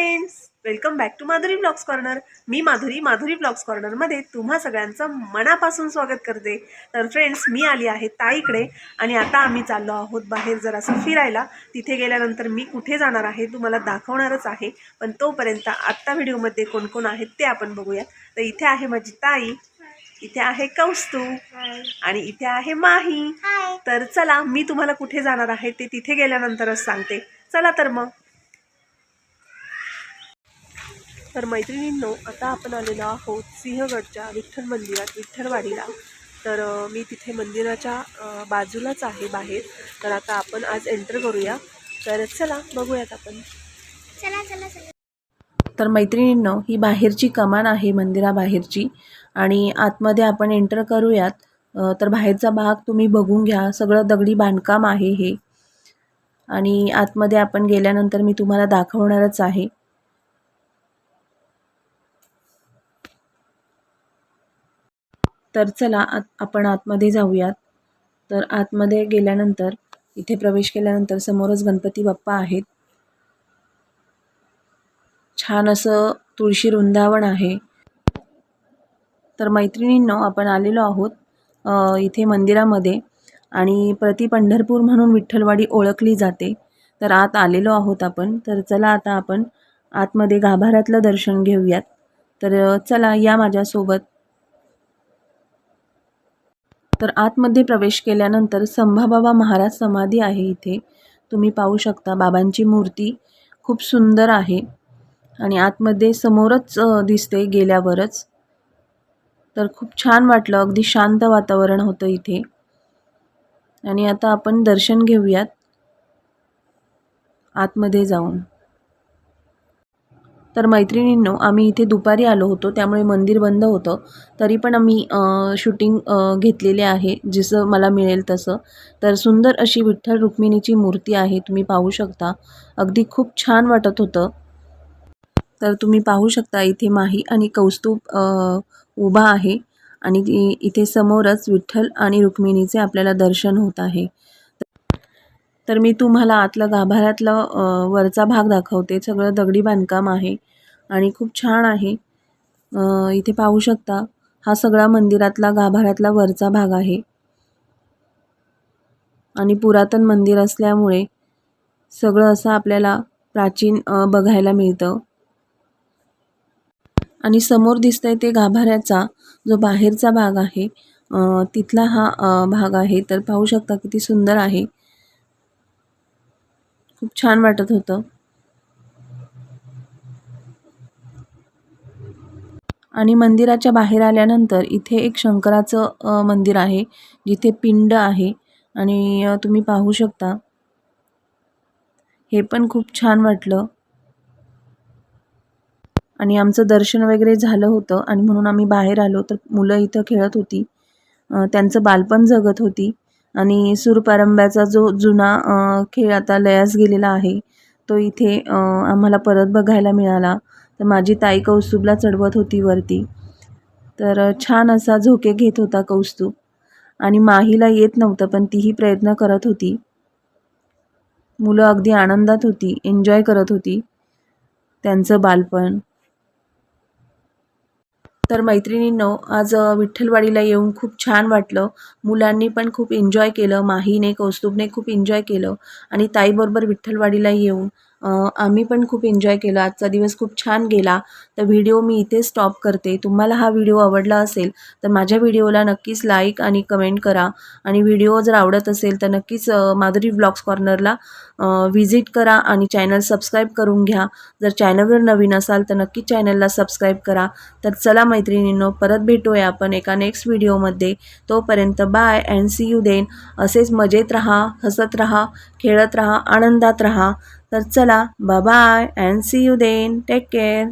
Friends welcome back to Madhuri blogs corner me Madhuri Madhuri blogs कॉर्नरमध्ये तुम्हा सगळ्यांचं मनापासून स्वागत करते. तर फ्रेंड्स मी आली आहे ताईकडे आणि आता आम्ही चाललो आहोत बाहेर जरासं फिरायला. तिथे गेल्यानंतर मी कुठे जाणार आहे तुम्हाला दाखवणारच आहे. पण तोपर्यंत आत्ता व्हिडिओमध्ये कोण कोण आहेत ते आपण बघूया. तर इथे आहे माझी ताई इथे आहे कौस्तू आणि इथे आहे माही. तर चला मी तुम्हाला कुठे जाणार आहे ते तिथे गेल्यानंतरच सांगते. चला तर मग. तर मैत्रिणींनो आता आपण आलेलो आहोत सिंहगडच्या विठ्ठल मंदिरात विठ्ठलवाडीला. तर मी तिथे मंदिराच्या बाजूलाच आहे बाहेर. तर आता आपण आज एंटर करूया. तर चला बघूयात आपण. चला चला चला. तर मैत्रिणींनो ही बाहेरची कमान आहे मंदिराबाहेरची. आणि आतमध्ये आपण एंटर करूयात. तर बाहेरचा भाग तुम्ही बघून घ्या. सगळं दगडी बांधकाम आहे हे. आणि आतमध्ये आपण गेल्यानंतर मी तुम्हाला दाखवणारच आहे. तर चला आत आपण आतमध्ये जाऊयात. तर आतमध्ये गेल्यानंतर इथे प्रवेश केल्यानंतर समोरच गणपती बाप्पा आहेत. छान असं तुळशी वृंदावन आहे. तर मैत्रिणींनो आपण आलेलो आहोत इथे मंदिरामध्ये आणि प्रति पंढरपूर म्हणून विठ्ठलवाडी ओळखली जाते. तर आत आलेलो आहोत आपण. तर चला आता आपण आतमध्ये गाभाऱ्यातलं दर्शन घेऊयात. तर चला या माझ्यासोबत. तर आतमध्ये प्रवेश केल्यानंतर संभाबाबा महाराज समाधी आहे इथे. तुम्ही पाहू शकता बाबांची मूर्ती खूप सुंदर आहे आणि आतमध्ये समोरच दिसते गेल्यावरच. तर खूप छान वाटलं अगदी शांत वातावरण होतं इथे. आणि आता आपण दर्शन घेऊयात. आतमध्ये जाऊन. तर मैत्रिणींनो आम्ही इथे दुपारी आलो होतो त्यामुळे मंदिर बंद होतं. तरी पण आम्ही शूटिंग घेतलेले आहे जसं मला मिळेल तसं. तर सुंदर अशी विठ्ठल रुक्मिणीची मूर्ती आहे तुम्ही पाहू शकता. अगदी खूप छान वाटत होतं. तर तुम्ही पाहू शकता इथे माही आणि कौस्तुभ उभा आहे. आणि इथे समोरच विठ्ठल आणि रुक्मिणीचे आपल्याला दर्शन होत आहे. तर मी तुम्हाला आतलं गाभाऱ्यातलं वरचा भाग दाखवते. सगळं दगडी बांधकाम आहे आणि खूप छान आहे. इथे पाहू शकता हा सगळा मंदिरातला गाभाऱ्यातला वरचा भाग आहे. आणि पुरातन मंदिर असल्यामुळे सगळं असं आपल्याला प्राचीन बघायला मिळतं. आणि समोर दिसतंय ते गाभाऱ्याचा जो बाहेरचा भाग आहे तिथला हा भाग आहे. तर पाहू शकता किती सुंदर आहे. खूप छान वाटत होतं. आणि मंदिराच्या बाहेर आल्यानंतर इथे एक शंकराचं मंदिर आहे जिथे पिंड आहे. आणि तुम्ही पाहू शकता. हे पण खूप छान वाटलं. आणि आमचं दर्शन वगैरे झालं होतं आणि म्हणून आम्ही बाहेर आलो तर मुलं इथं खेळत होती. त्यांचं बालपण जगत होती. आणि सूरपारंब्याचा जो जुना खेळ आता लयास गेलेला आहे तो इथे आम्हाला परत बघायला मिळाला. तर माझी ताई कौस्तुभला चढवत होती वरती. तर छान असा झोके घेत होता कौस्तुभ. आणि माहीला येत नव्हतं पण तीही प्रयत्न करत होती. मुलं अगदी आनंदात होती एन्जॉय करत होती. त्यांचं बालपण. तर मैत्रिणींनो आज विठ्ठलवाडीला येऊन खूप छान वाटलं. मुलांनी पण खूप एन्जॉय केलं. माहीने कौस्तुभने खूप एन्जॉय केलं. आणि ताईबरोबर विठ्ठलवाडीला येऊन आम्ही पण खूप एन्जॉय केलं. आजचा दिवस खूप छान गेला. तर व्हिडिओ मी इथे स्टॉप करते. तुम्हाला हा व्हिडिओ आवडला असेल तर माझ्या व्हिडिओला नक्कीच लाईक आणि कमेंट करा. आणि व्हिडिओ जर आवडत असेल तर नक्कीच माधुरी ब्लॉग्स कॉर्नरला व्हिजिट करा आणि चॅनल सबस्क्राईब करून घ्या. जर चॅनलवर नवीन असाल तर नक्की चॅनलला सबस्क्राईब करा. तर चला मैत्रिणींनो परत भेटूया आपण एका नेक्स्ट व्हिडिओमध्ये तोपर्यंत bye and see you then असेच मजेत राहा हसत राहा खेळत राहा आनंदात राहा. तर चला bye and see you then take care